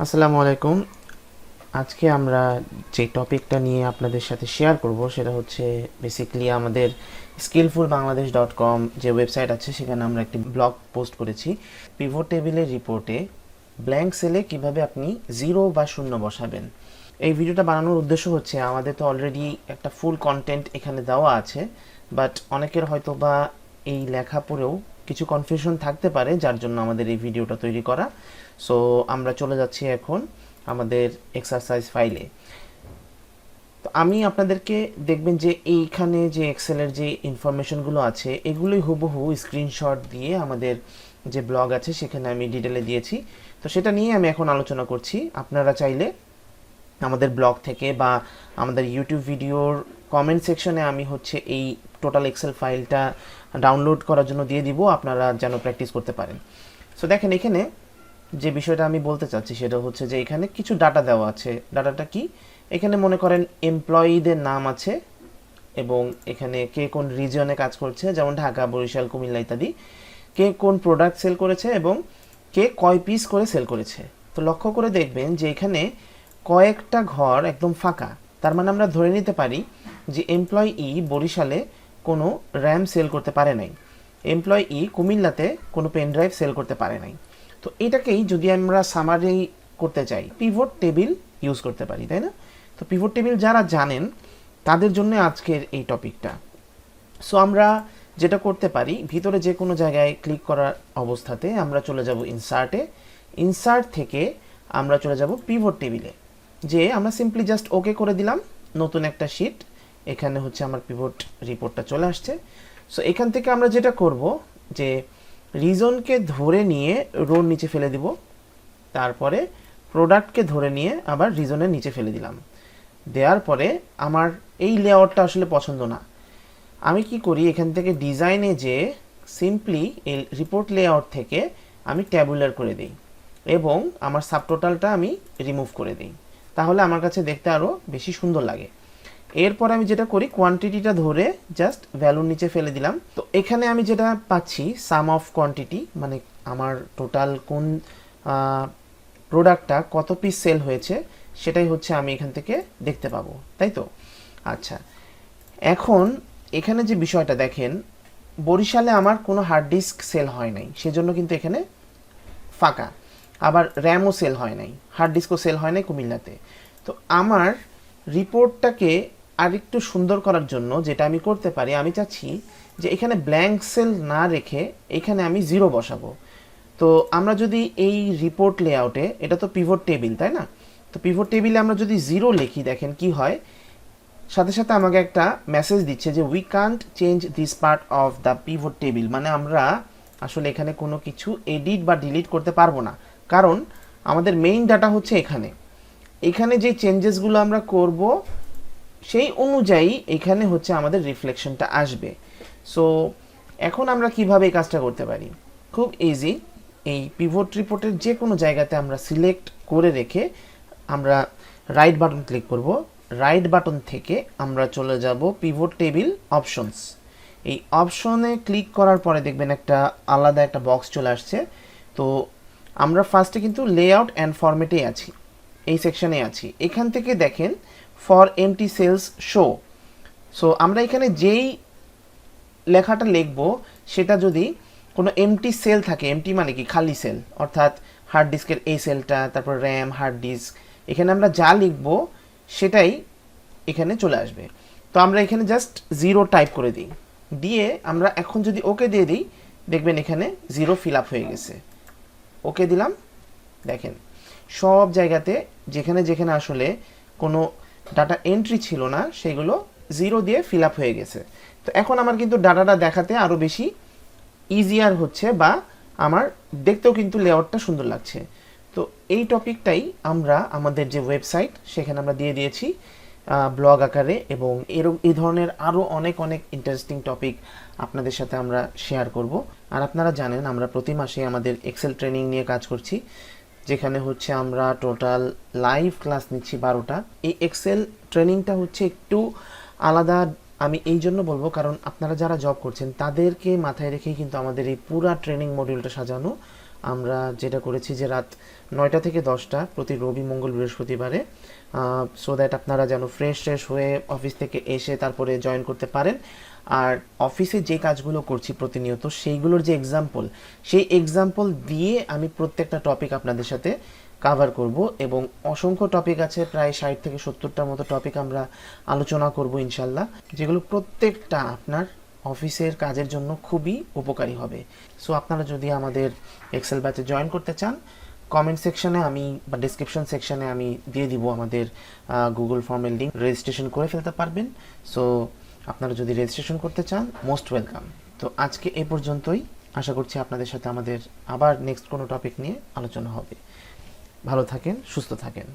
আসসালামু আলাইকুম। আজকে আমরা যে টপিকটা নিয়ে আপনাদের সাথে শেয়ার করব সেটা হচ্ছে বেসিক্যালি আমাদের স্কিলফুল বাংলাদেশ ডট কম যে ওয়েবসাইট আছে, সেখানে আমরা একটি ব্লগ পোস্ট করেছি। পিভট টেবিলের রিপোর্টে ব্ল্যাঙ্ক সেলে কীভাবে আপনি জিরো বা শূন্য বসাবেন। এই ভিডিওটা বানানোর উদ্দেশ্য হচ্ছে, আমাদের তো অলরেডি একটা ফুল কন্টেন্ট এখানে দেওয়া আছে বাট অনেকের হয়তো বা এই লেখা পড়েও কিছু কনফিউশন থাকতে পারে, যার জন্য আমাদের এই ভিডিওটা তৈরি করা। সো আমরা চলে যাচ্ছি এখন আমাদের এক্সারসাইজ ফাইলে তো আমি আপনাদেরকে দেখবেন যে এইখানে যে এক্সেলের যে ইনফরমেশনগুলো আছে, এগুলোই হুবহু স্ক্রিনশট দিয়ে আমাদের যে ব্লগ আছে, সেখানে আমি ডিটেলে দিয়েছি। তো সেটা নিয়ে আমি এখন আলোচনা করছি। আপনারা চাইলে আমাদের ব্লগ থেকে বা আমাদের ইউটিউব ভিডিওর কমেন্ট সেকশনে আমি হচ্ছে এই টোটাল এক্সেল ফাইলটা ডাউনলোড করার জন্য দিয়ে দিব, আপনারা যেন প্র্যাকটিস করতে পারেন। সো দেখেন এখানে যে বিষয়টা আমি বলতে চাচ্ছি সেটা হচ্ছে যে এখানে কিছু ডাটা দেওয়া আছে। ডাটাটা কি? এখানে মনে করেন এমপ্লয়ীদের নাম আছে এবং এখানে কে কোন রিজিয়নে কাজ করছে, যেমন ঢাকা, বরিশাল, কুমিল্লা ইত্যাদি। কে কোন প্রোডাক্ট সেল করেছে এবং কে কয় পিস করে সেল করেছে। তো লক্ষ্য করে দেখবেন যে এখানে কয়েকটা ঘর একদম ফাঁকা। তার মানে আমরা ধরে নিতে পারি যে এমপ্লয়ি বরিশালে কোনো র্যাম সেল করতে পারে নাই। এমপ্লয়ি কুমিল্লাতে কোনো পেন ড্রাইভ সেল করতে পারে নাই। তো এটাকেই যদি আমরা সামারি করতে চাই পিভট টেবিল ইউজ করতে পারি, তাই না? তো পিভট টেবিল যারা জানেন, তাদের জন্য আজকের এই টপিকটা। সো আমরা যেটা করতে পারি, ভিতরে যে কোনো জায়গায় ক্লিক করার অবস্থাতে আমরা চলে যাব ইনসার্টে ইনসার্ট থেকে আমরা চলে যাব পিভট টেবিলে যে আমরা সিম্পলি জাস্ট ওকে করে দিলাম, নতুন একটা শিট এখানে হচ্ছে আমার পিভট রিপোর্টটা চলে আসছে। সো এখান থেকে আমরা যেটা করব যে রিজনকে ধরে নিয়ে রোর নিচে ফেলে দিব, তারপরে প্রোডাক্টকে ধরে নিয়ে আবার রিজনের নিচে ফেলে দিলাম। দেওয়ার পরে আমার এই লেআউটটা আসলে পছন্দ না। আমি কি করি, এখান থেকে ডিজাইনে যে সিম্পলি এই রিপোর্ট লেআউট থেকে আমি ট্যাবুলার করে দিই এবং আমার সাবটোটালটা আমি রিমুভ করে দিই। তাহলে আমার কাছে দেখতে আরও বেশি সুন্দর লাগে। এরপর আমি যেটা করি কোয়ান্টিটিটা ধরে জাস্ট ভ্যালুর নিচে ফেলে দিলাম। তো এখানে আমি যেটা পাচ্ছি সাম অফ কোয়ান্টিটি মানে আমার টোটাল কোন প্রোডাক্টটা কত পিস সেল হয়েছে, সেটাই হচ্ছে আমি এখান থেকে দেখতে পাবো। তাই তো? আচ্ছা। এখন এখানে যে বিষয়টা দেখেন, বরিশালে আমার কোনো হার্ড ডিস্ক সেল হয় নাই, সেজন্য কিন্তু এখানে ফাঁকা। আবার র্যামও সেল হয় নাই হার্ড ডিস্কও সেল হয় নাই কুমিল্লাতে। তো আমার রিপোর্টটাকে আরেকটু সুন্দর করার জন্য যেটা আমি করতে পারি, আমি চাচ্ছি যে এখানে ব্ল্যাঙ্ক সেল না রেখে এখানে আমি জিরো বসাবো। তো আমরা যদি এই রিপোর্ট লেআউটে এটা তো পিভট টেবিল তাই না? তো পিভট টেবিলে আমরা যদি জিরো লিখি, দেখেন কি হয়? সাথে সাথে আমাকে একটা মেসেজ দিচ্ছে যে we can't change this part of the pivot table মানে আমরা আসলে এখানে কোনো কিছু এডিট বা ডিলিট করতে পারব না। কারণ আমাদের মেইন ডাটা হচ্ছে এখানে। এখানে যে চেঞ্জেসগুলো আমরা করব সেই অনুযায়ী এখানে হচ্ছে আমাদের রিফ্লেকশনটা আসবে। সো এখন আমরা কীভাবে এই কাজটা করতে পারি? খুব ইজি এই পিভট রিপোর্টের যে কোনো জায়গাতে আমরা সিলেক্ট করে রেখে আমরা রাইট বাটন ক্লিক করব। রাইট বাটন থেকে আমরা চলে যাব পিভট টেবিল অপশনস এই অপশনে ক্লিক করার পরে দেখবেন একটা আলাদা একটা বক্স চলে আসছে। তো আমরা ফার্স্টে কিন্তু লেআউট অ্যান্ড ফরম্যাটেই আছি, এই সেকশনে আছি। এখান থেকে দেখেন for empty sales show so আমরা এখানে যেই লেখাটা লিখব, সেটা যদি কোনো এমটি সেল থাকে এমটি মানে কি? খালি সেল অর্থাৎ হার্ড ডিস্কের এই সেলটা তারপর র্যাম হার্ড ডিস্ক এখানে আমরা যা লিখব, সেটাই এখানে চলে আসবে। তো আমরা এখানে জাস্ট জিরো টাইপ করে দিই। দিয়ে আমরা এখন যদি ওকে দিয়ে দিই, দেখবেন এখানে জিরো ফিল আপ হয়ে গেছে। ওকে দিলাম, দেখেন। সব জায়গাতে যেখানে যেখানে আসলে কোনো ডাটা এন্ট্রি ছিল না, সেগুলো জিরো দিয়ে ফিল আপ হয়ে গেছে। তো এখন আমার কিন্তু ডাটাটা দেখাতে আরও বেশি ইজিয়ার হচ্ছে বা আমার দেখতেও কিন্তু লেআউটটা সুন্দর লাগছে। তো এই টপিকটাই আমরা আমাদের যে ওয়েবসাইট সেখানে আমরা দিয়ে দিয়েছি ব্লগ আকারে এবং এরকম এই ধরনের আরও অনেক অনেক ইন্টারেস্টিং টপিক আপনাদের সাথে আমরা শেয়ার করব। আর আপনারা জানেন, আমরা প্রতি মাসে আমাদের এক্সেল ট্রেনিং নিয়ে কাজ করছি। যেখানে হচ্ছে আমরা টোটাল লাইভ ক্লাস নিচ্ছি বারোটা। এই এক্সেল ট্রেনিংটা হচ্ছে একটু আলাদা। আমি এই জন্য বলব, কারণ আপনারা যারা জব করছেন, তাদেরকে মাথায় রেখেই কিন্তু আমাদের এই পুরা ট্রেনিং মডিউলটা সাজানো। আমরা যেটা করেছি যে রাত নয়টা থেকে দশটা প্রতি রবি, মঙ্গল, বৃহস্পতিবারে সো দ্যাট আপনারা যেন ফ্রেশ ফ্রেশ হয়ে অফিস থেকে এসে তারপরে জয়েন করতে পারেন। আর অফিসে যে কাজগুলো করছি প্রতিনিয়ত, সেইগুলোর যে এক্সাম্পল সেই এক্সাম্পল দিয়ে আমি প্রত্যেকটা টপিক আপনাদের সাথে কাভার করব এবং অসংখ্য টপিক আছে, প্রায় ষাট থেকে সত্তরটার মতো টপিক আমরা আলোচনা করব ইনশাল্লাহ, যেগুলো প্রত্যেকটা আপনার অফিসের কাজের জন্য খুবই উপকারী হবে। সো আপনারা যদি আমাদের এক্সেল ব্যাচে জয়েন করতে চান কমেন্ট সেকশনে আমি বা ডিসক্রিপশন সেকশনে আমি দিয়ে দিব আমাদের গুগল ফর্মের লিঙ্ক রেজিস্ট্রেশন করে ফেলতে পারবেন। সো আপনারা যদি রেজিস্ট্রেশন করতে চান মোস্ট ওয়েলকাম তো আজকে এ পর্যন্তই। আশা করছি আপনাদের সাথে আমাদের আবার নেক্সট কোনো টপিক নিয়ে আলোচনা হবে। ভালো থাকেন, সুস্থ থাকেন।